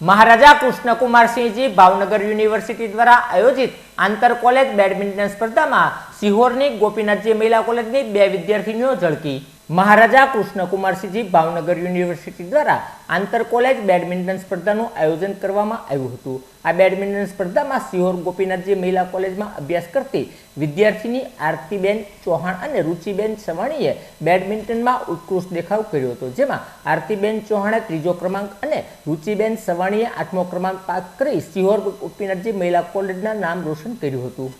મહારાજા Krishnakumarsinhji Bhavnagar university દ્વારા આયોજિત આંતર કોલેજ બેડમિન્ટન સ્પર્ધામાં સિહોરની ગોપીનાથજી મહિલા કોલેજની બે વિદ્યાર્થીનીઓ ઝળકી. મહારાજા કૃષ્ણકુમારસિંહજી ભાવનગર યુનિવર્સિટી દ્વારા આંતર કોલેજ બેડમિન્ટન સ્પર્ધાનું આયોજન કરવામાં આવ્યું હતું. આ બેડમિન્ટન સ્પર્ધામાં સિહોર ગોપીનાથજી મહિલા કોલેજમાં અભ્યાસ કરતી વિદ્યાર્થીની આરતીબેન ચૌહાણ અને રુચિબેન સવાણીએ બેડમિન્ટનમાં ઉત્કૃષ્ટ દેખાવ કર્યો હતો, જેમાં આરતીબેન ચૌહાણે ત્રીજો ક્રમાંક અને રુચિબેન સવાણીએ આઠમો ક્રમાંક પાસ કરી સિહોર ગોપીનાથજી મહિલા કોલેજના નામ રોશન કર્યું હતું.